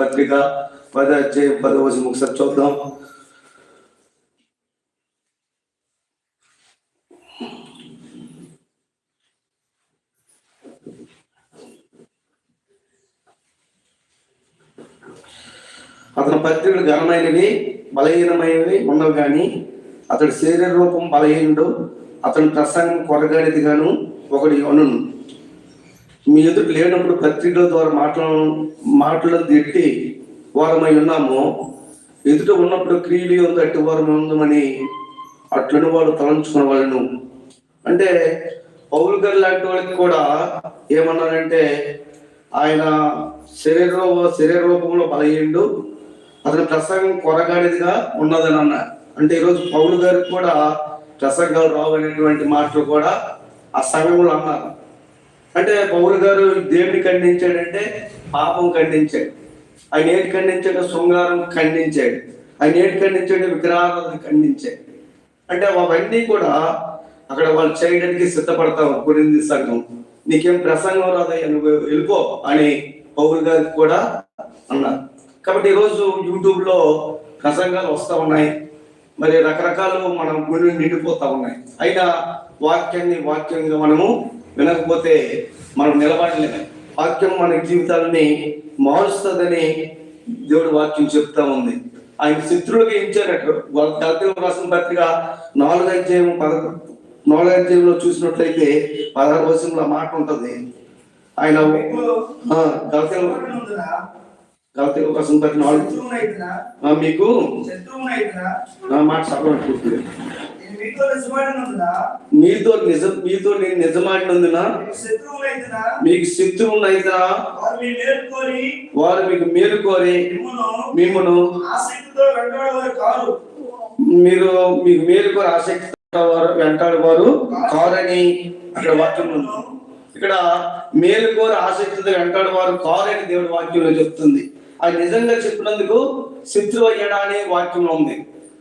పత్రిక పద అధ్యాయం పదో వచనం ఒకసారి చూద్దాం. అతని పత్రికలు ఘనమైనవి బలహీనమైనవి ఉండవు కానీ అతడి శరీర రూపం బలహీనుడు అతని ప్రసంగం కొరగానిది గాను ఒకటి అనును. మీ ఎదుటి లేనప్పుడు పత్రికల ద్వారా మాట్లా మాటలను తిట్టి వారమై ఉన్నాము. ఎదుట ఉన్నప్పుడు క్రియలు ఉంది అట్టి వారం ఉందమని అట్లని వాడు తలంచుకున్న వాళ్ళను. అంటే పౌరు గారు లాంటి వాళ్ళకి కూడా ఏమన్నారంటే ఆయన శరీర శరీర రూపంలో బలహీనుడు అతని ప్రసంగం కొరగానిదిగా ఉన్నదని అన్నారు అంటే ఈరోజు పౌలు గారికి కూడా ప్రసంగాలు రావు అనేటువంటి మాటలు కూడా ఆ సంఘంలో అన్నారు. అంటే పౌరు గారు దేవుని ఖండించాడంటే పాపం ఖండించాడు. ఆయన ఏటి ఖండించాడు? శృంగారం ఖండించాడు. ఆయన ఏటి ఖండించాడు? విగ్రహాలను ఖండించాడు. అంటే అవన్నీ కూడా అక్కడ వాళ్ళు చేయడానికి సిద్ధపడతాం గురింది సంఘం. నీకేం ప్రసంగం రాదా? వెళ్ళిపో అని పౌరు గారికి కూడా అన్నారు. కాబట్టి ఈరోజు యూట్యూబ్లో ప్రసంగాలు వస్తూ ఉన్నాయి. మరి రకరకాలు మనం గుండె నిండిపోతా ఉన్నాయి. అయినా వాక్యాన్ని వాక్యంగా మనము వినకపోతే మనం నిలబడలేము. వాక్యం మన జీవితాలని మారుస్తుందని దేవుడు వాక్యం చెప్తా ఉంది. ఆయన శత్రువులుగా ఇచ్చారట వాళ్ళ గల్తీల రాసిన పత్రిక నాలుగు అధ్యాయం పదకొండు నాలుగు అధ్యాయంలో చూసినట్లయితే పదహారు వచనంలో మాట ఉంటది. ఆయన రాసిన పత్రిక నాలుగు. మీకు? మాట నేను మీతో నిజం మీతో నేను నిజమాడినందున మీకు శత్రువునైతే వారు మీకు మేలు కోరి మిమ్మును వెంటాడేవారు మీరు మీకు మేలు కోరి ఆసక్తి వారు వెంటాడు వారు కారని అక్కడ వాక్యం ఇక్కడ మేలు కోరి ఆసక్తితో వెంటాడు వారు కారని దేవుడి వాక్యంలో చెప్తుంది. అది నిజంగా చెప్పినందుకు శత్రువు అయ్యాడా అనే వాక్యంలో ఉంది.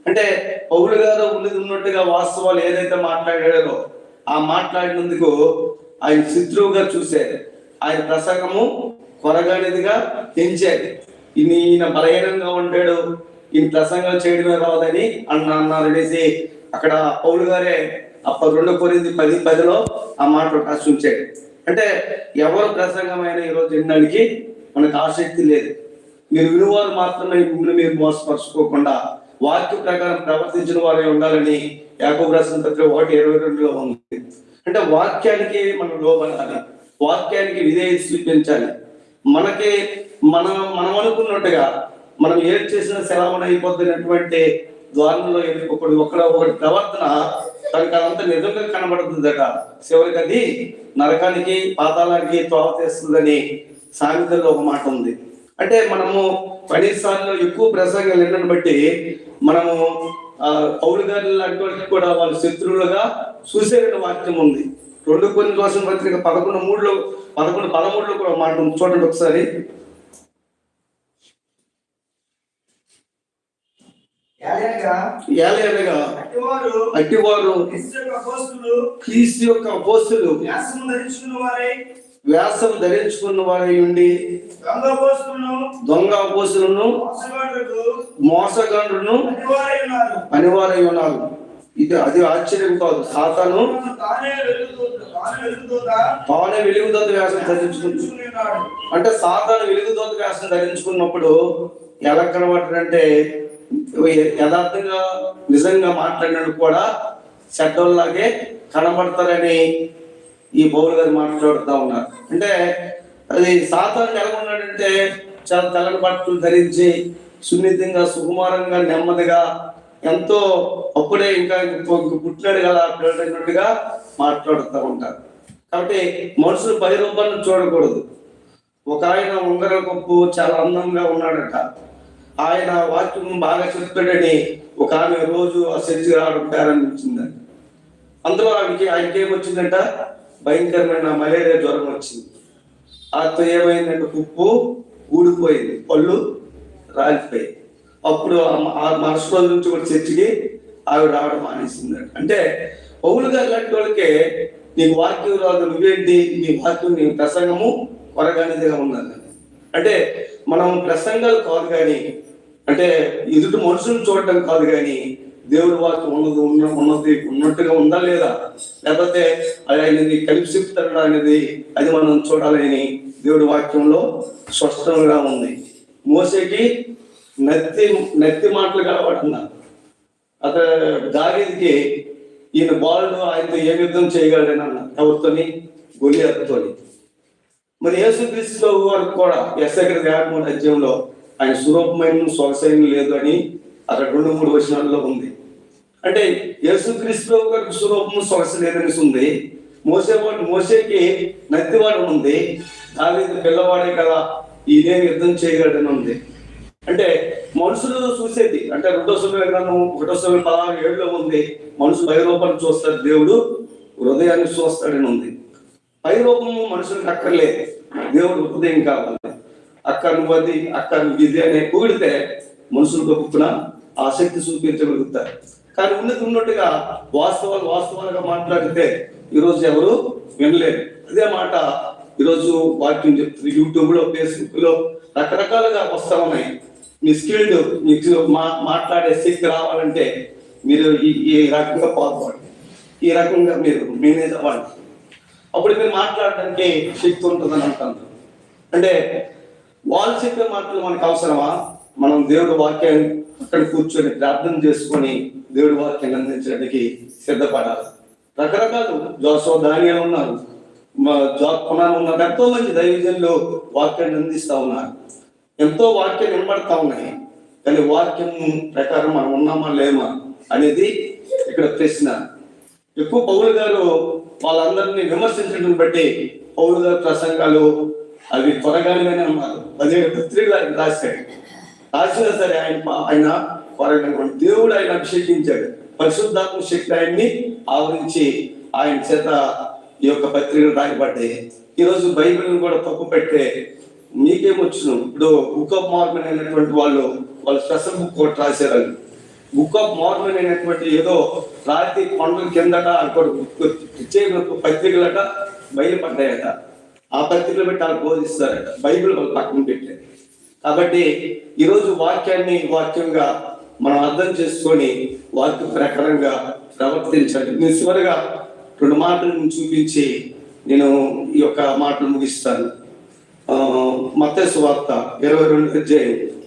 అంటే పౌలు గారు ఉన్నది ఉన్నట్టుగా వాస్తవాలు ఏదైతే మాట్లాడారో ఆ మాట్లాడినందుకు ఆయన శత్రువుగా చూశారు. ఆయన ప్రసంగము కొరగానిదిగా పెంచారు. ఈయన ఈయన బలహీనంగా ఉంటాడు ఈయన ప్రసంగం చేయడమే రావదని అన్న అన్నారు అనేసి అక్కడ పౌలు గారే అప్ప రెండు కొరింది పది పదిలో ఆ మాటలు రాసి ఉంచాడు అంటే ఎవరు ప్రసంగమైన ఈరోజు వినడానికి మనకు ఆసక్తి లేదు. మీరు వినువారు మాత్రమే మిమ్మల్ని మీరు మోసపరుచుకోకుండా వాక్య ప్రకారం ప్రవర్తించిన వారే ఉండాలని యాకోబు రాసిన పత్రిక ఒకటి ఇరవై రెండులో ఉంది. అంటే వాక్యానికి మనం లోబడాలి. వాక్యానికి విధేయత చూపించాలి మనకి మనం మనం అనుకున్నట్టుగా మనం ఏం చేసిన సెలవున అయిపోతున్నటువంటి ద్వారంలో ఒకటి ఒకటి ఒకటి ప్రవర్తన తనకి అదంతా నిజంగా కనబడుతుందట. చివరికి అది నరకానికి పాతాలానికి తోవ తెస్తుందని సామెతల్లో ఒక మాట ఉంది. అంటే మనము పనిసార్లు ఎక్కువ ప్రసంగాలు వినడం బట్టి మనము గారి లాంటి కూడా వాళ్ళ శత్రువులుగా చూసేట వాక్యం ఉంది. రెండు కొన్ని కోసం పత్రిక పదకొండు మూడులో పదకొండు పదమూడులో కూడా మాట చూడండి ఒకసారి. అట్టివారు క్రీస్తు యొక్క పోస్తులు వ్యాసం ధరించుకున్న వారి ఉండి దొంగ మోసగాడులకు మోసగండ్రును అట్టివారై ఉన్నారు. ఇది అది ఆశ్చర్యం కాదు. సాతాను తానే వెలుగుదోత వ్యాసం ధరించుకుంటు. అంటే సాతాను వెలుగుదోత వ్యాసం ధరించుకున్నప్పుడు ఎలా కనబడతాడంటే యథార్థంగా నిజంగా మాట్లాడినట్టు కూడా చెడ్డోళ్ళలాగే కనబడతారని ఈ బౌల్ గారు మాట్లాడుతూ ఉన్నారు. అంటే అది సాతాను ఎలా ఉన్నాడంటే చాలా తెల్లని బట్టలు ధరించి సున్నితంగా సుకుమారంగా నెమ్మదిగా ఎంతో అప్పుడే ఇంకా పుట్టినాడు కదా పిల్లన్నట్టుగా మాట్లాడుతూ ఉంటారు. కాబట్టి మనుషులు బహిరూపాన్ని చూడకూడదు. ఒక ఆయన ఉంగర కప్పు చాలా అందంగా ఉన్నాడట. ఆయన వాక్యం బాగా చెప్తాడని ఒక ఆమె రోజు ఆ చర్చి రావడం ప్రారంభించిందంట అందులో ఆమెకి ఆయనకి ఏమొచ్చిందంట భయంకరమైన మలేరియా జ్వరం వచ్చింది. ఆతో ఏమైందంటే ఉప్పు ఊడిపోయింది పళ్ళు రాలిపోయాయి. అప్పుడు ఆ- ఆ మరుసటి రోజు నుంచి కూడా చర్చికి ఆవిడ రావడం మానేసింది. అంటే పౌలు గారు లాంటి వాళ్ళకే నీకు వాక్యం రాదు నువ్వేంటి? నీ వాక్యం నీ ప్రసంగము కొరగానిదిగా ఉన్నది. అంటే మనం ప్రసంగాలు కాదు కానీ అంటే ఎదుటి మనుషులను చూడటం కాదు కానీ దేవుడి వాక్యం ఉన్నది ఉన్న ఉన్నది ఉన్నట్టుగా ఉందా లేదా? లేకపోతే అది ఆయనది కలిపి అనేది అది మనం చూడాలని దేవుడి వాక్యంలో స్పష్టంగా ఉంది. మోసేకి నత్తి నత్తి మాటలు కలవాడన్నారు. అతను దావీదికి ఈయన బాలుడు ఆయనతో ఏ యుద్ధం చేయగలడని అన్న ఎవరితోని? గొలియాతతోని. మరి యేసుక్రీస్తు వారికి కూడా ఎస్ఐకర యాభై అధ్యాయంలో ఆయన స్వరూపమైన సొగసైన లేదు అని అక్కడ రెండు మూడు వచనాల్లో ఉంది. అంటే యేసుక్రీస్తు గారికి స్వరూపం సొగసలేదని ఉంది మోసే మోసేకి నత్తివాడు ఉంది. దావీదు పిల్లవాడే కదా ఈయన యుద్ధం చేయగలడని ఉంది అంటే మనుషులు చూసేది అంటే రెండో సమయ గ్రంథం ఒకటో సమయం పదహారు ఏడులో ఉంది మనుషులు పై రూపాన్ని చూస్తాడు దేవుడు హృదయాన్ని చూస్తాడని ఉంది పై రూపము మనుషులకు అక్కర్లేదు దేవుడు హృదయం కావాలి. అక్క నువ్వు అది అక్క నువ్వు ఇది అనే కూడితే మనుషులు గొప్పన ఆసక్తి చూపించగలుగుతారు. కానీ ఉన్నది ఉన్నట్టుగా వాస్తవాలు వాస్తవాలుగా మాట్లాడితే ఈరోజు ఎవరు వినలేరు. అదే మాట ఈరోజు వాక్యం చెప్తుంది. యూట్యూబ్లో ఫేస్బుక్లో రకరకాలుగా వస్తా ఉన్నాయి. మీ స్కిల్డ్ మీకు మా మాట్లాడే శక్తి రావాలంటే మీరు ఈ ఈ రకంగా పాల్గొండి ఈ రకంగా మీరు మేనేజ్ అవ్వండి. అప్పుడు మీరు మాట్లాడడానికి శక్తి ఉంటుందని అంటాను. అంటే వాళ్ళు చెప్పే మాటలు మనకు అవసరమా? మనం దేవుడు వాక్యాన్ని అక్కడ కూర్చొని ప్రార్థన చేసుకొని దేవుడి వాక్యం అందించడానికి సిద్ధపడాలి. రకరకాలు జోసో ధాన్యాలు ఉన్నారు. మా జాబ్ ఉన్నారు. ఎంతో మంది దైవజన్లు వాక్యాన్ని అందిస్తూ ఉన్నారు. ఎంతో వాక్యం వినబడతా ఉన్నాయి. కానీ వాక్యం ప్రకారం మనం ఉన్నామా లేమా అనేది ఇక్కడ ప్రశ్న. ఎక్కువ పౌలు గారు వాళ్ళందరినీ విమర్శించడం బట్టి పౌలు గారు ప్రసంగాలు అవి త్వరగానే అన్నారు పదిహేడు పత్రికలు ఆయన రాశాడు రాసినా సరే ఆయన ఆయన వారైనటువంటి దేవుడు ఆయన అభిషేకించాడు. పరిశుద్ధాత్మ శక్తి ఆయన్ని ఆవరించి ఆయన చేత ఈ యొక్క పత్రికలు రాయబడ్డాయి. ఈరోజు బైబిల్ని కూడా తప్పు పెట్టే మీకేమొచ్చును? ఇప్పుడు బుక్ ఆఫ్ మార్మన్ అయినటువంటి వాళ్ళు వాళ్ళు స్పెషల్ బుక్ ఒకటి రాశారు బుక్ ఆఫ్ మార్మన్ అయినటువంటి ఏదో రాతి కొండల కిందట అక్కడ ఇచ్చే పత్రికలట బయలుపడ్డాయట. ఆ పత్రికలు పెట్టి వాళ్ళు బోధిస్తారట. బైబిల్ వాళ్ళు పక్కన పెట్టారు. కాబట్టి ఈరోజు వాక్యాన్ని వాక్యంగా మనం అర్థం చేసుకొని వాక్య ప్రకారంగా ప్రవర్తించాలి నేను చివరిగా రెండు మాటలను చూపించి నేను ఈ యొక్క మాటలు ముగిస్తాను. మత వార్త ఇరవై రెండు అధ్యాయం.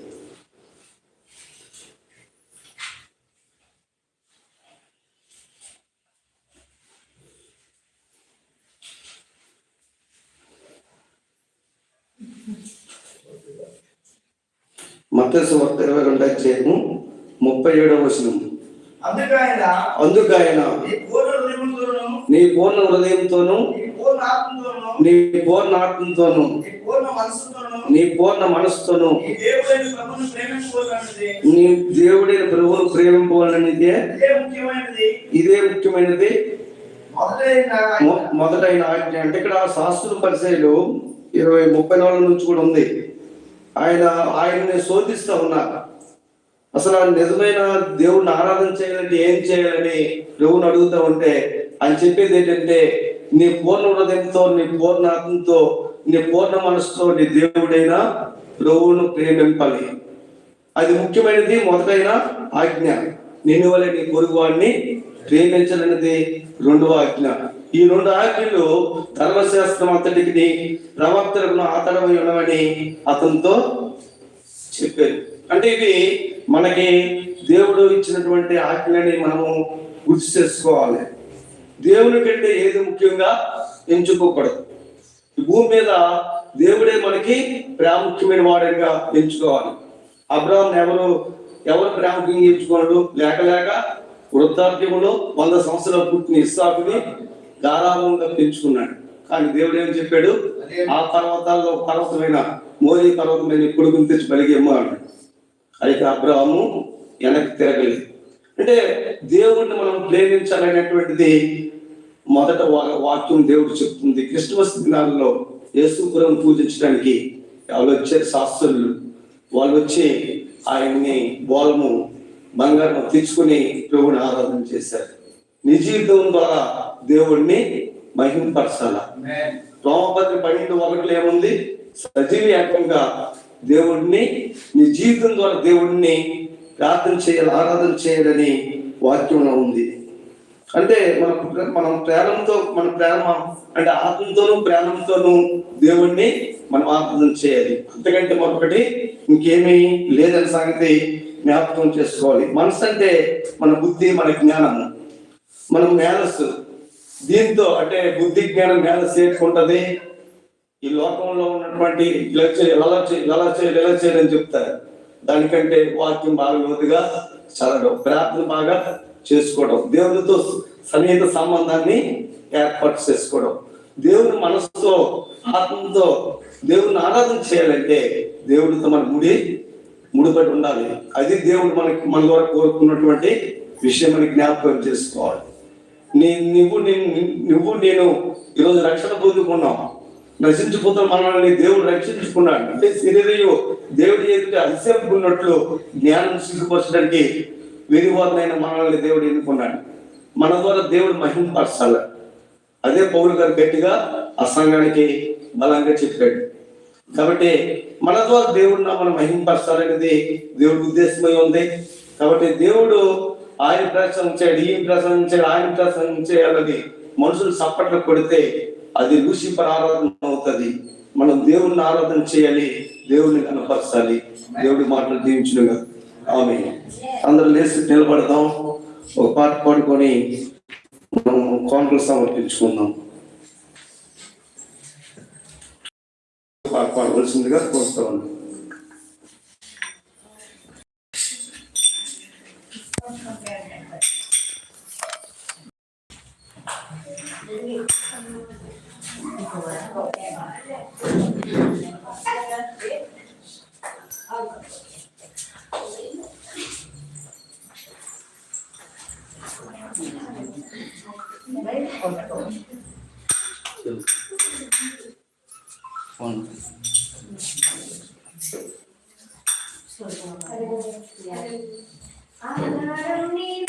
వార్త ఇరవై రెండు అధ్యాయము ముప్పై ఏడవ వచనం. అందుకు ఆయన నీ పూర్ణ హృదయముతోను నీ పూర్ణ హృదయంతోను నీ పూర్ణ ఆత్మతోను నీ పూర్ణ మనసుతోను నీ దేవుడైన ప్రభువును ప్రేమింపవాలనిదే ఇదే ముఖ్యమైనది. మొదటైన ఆజ్ఞ అంటే ఇక్కడ శాస్త్ర పరిచయలు ఇరవై ముప్పై నాలుగు నుంచి కూడా ఉంది. ఆయన ఆయన్ని శోధిస్తూ ఉన్నారు అసలు ఆ నిజమైన దేవుడిని ఆరాధన చేయాలంటే ఏం చేయాలని దేవుని అడుగుతా ఉంటే ఆయన చెప్పేది ఏంటంటే నీ పూర్ణ హృదయంతో నీ పూర్ణ ఆత్మతో నీ పూర్ణ మనసుతో నీ దేవుడైన ప్రభువును ప్రేమింపాలి. అది ముఖ్యమైనది మొదటైన ఆజ్ఞ. నిన్ను వలె నీ పొరుగు వాడిని ప్రేమించాలన్నది రెండవ ఆజ్ఞ. ఈ రెండు ఆజ్ఞలు ధర్మశాస్త్రం అతడికి ప్రవక్తలకు ఆధారమై ఉండమని అతనితో చెప్పారు. అంటే ఇవి మనకి దేవుడు ఇచ్చినటువంటి ఆజ్ఞలని మనము గుర్తు చేసుకోవాలి. దేవుని కంటే ఏది ముఖ్యంగా ఎంచుకోకూడదు. భూమి మీద దేవుడే మనకి ప్రాముఖ్యమైన వాడిగా ఎంచుకోవాలి. అబ్రాహ్మణ్ ఎవరు ఎవరు ప్రాముఖ్యంగా ఎంచుకోడు లేక లేక వృద్ధాప్యంలో వంద సంవత్సరాలు పుట్టిన ఇస్సాకుని గారాభంగా పెంచుకున్నాడు కానీ దేవుడు ఏం చెప్పాడు? ఆ పర్వతాల్లో పర్వతమైన మోదీ పర్వతమైన కొడుకుని తెచ్చి బలిగేమో అన్నాడు అయితే అబ్రాహము వెనక్కి తిరగలేదు. అంటే దేవుడిని మనం ప్రేమించాలనేటువంటిది మొదట వాక్యం దేవుడు చెప్తుంది. క్రిస్మస్ దినాల్లో యేసుపురం పూజించడానికి వాళ్ళు వచ్చారు శాస్త్రులు వాళ్ళు వచ్చి ఆయన్ని బోలము బంగారం తెచ్చుకుని ప్రభుని ఆరాధన చేశారు. నీ జీవితం ద్వారా దేవుణ్ణి మహిమపరచాల రోమపత్రి పన్నెండు ఒకటిలో ఏముంది? సజీవ యాగంగా దేవుడిని నీ జీవితం ద్వారా దేవుడిని ప్రార్థన చేయాలి ఆరాధన చేయాలని వాక్యంలో ఉంది. అంటే మన మనం ప్రేమతో మన ప్రేమ అంటే ఆత్మతోనూ ప్రేమతోనూ దేవుణ్ణి మనం ఆరాధన చేయాలి. అంతకంటే మరొకటి ఇంకేమీ లేదని సంగతి జ్ఞాపకం చేసుకోవాలి. మనసు అంటే మన బుద్ధి మన జ్ఞానము. మనం మేధస్సు. దీంతో అంటే బుద్ధి జ్ఞానం మేధస్సు ఏర్పడుతుంది. ఈ లోకంలో ఉన్నటువంటి ఇలా చేయాలి ఎలా చేయాలి ఎలా చేయాలి ఇలా చేయాలని చెప్తారు. దానికంటే వాక్యం బాగా లోతుగా చదవడం ప్రార్థన బాగా చేసుకోవడం. దేవునితో సన్నిహిత సంబంధాన్ని ఏర్పాటు చేసుకోవడం. దేవుని మనసుతో ఆత్మతో దేవుని ఆరాధన చేయాలంటే దేవుడితో మన ముడి ముడిపడి ఉండాలి. అది దేవుడు మనకి మన ద్వారా కోరుకున్నటువంటి విషయం అని జ్ఞాపకం చేసుకోవాలి. నీ నువ్వు నువ్వు నేను ఈరోజు రక్షణ పొందుకున్నాం. నశించిపోతున్న మనల్ని దేవుడు రక్షించుకున్నాడు. అంటే శరీరయు దేవుడి ఎదుట అతిశపుకున్నట్లు జ్ఞానం సిగ్గుపరచడానికి వెరివారినైన మనల్ని దేవుడు ఎన్నుకున్నాడు. మన ద్వారా దేవుడు మహిమపరచాలి అదే పౌరు గారు గట్టిగా ఆ సంఘానికి బలంగా చెప్పాడు. కాబట్టి మన ద్వారా దేవుడు మనం మహింపరచాలనేది దేవుడి ఉద్దేశమై ఉంది. కాబట్టి దేవుడు ఆయన ప్రశంసాడు ఈయన ప్రశంసాడు ఆయన ప్రశంసేయాలని మనుషులు సప్పట్లు కొడితే అది లూసిఫర్ ఆరాధన అవుతుంది. మనం దేవుడిని ఆరాధన చేయాలి దేవుడిని కనపరచాలి. దేవుడి మాటలు దీవించుగా ఆమె అందరూ లేచి నిలబడదాం. ఒక పాట పాడుకొని మనం కానుకలు సమర్పించుకుందాం. పాట పాడవలసిందిగా కోరుతా ఉన్నాం Yeah. I don't need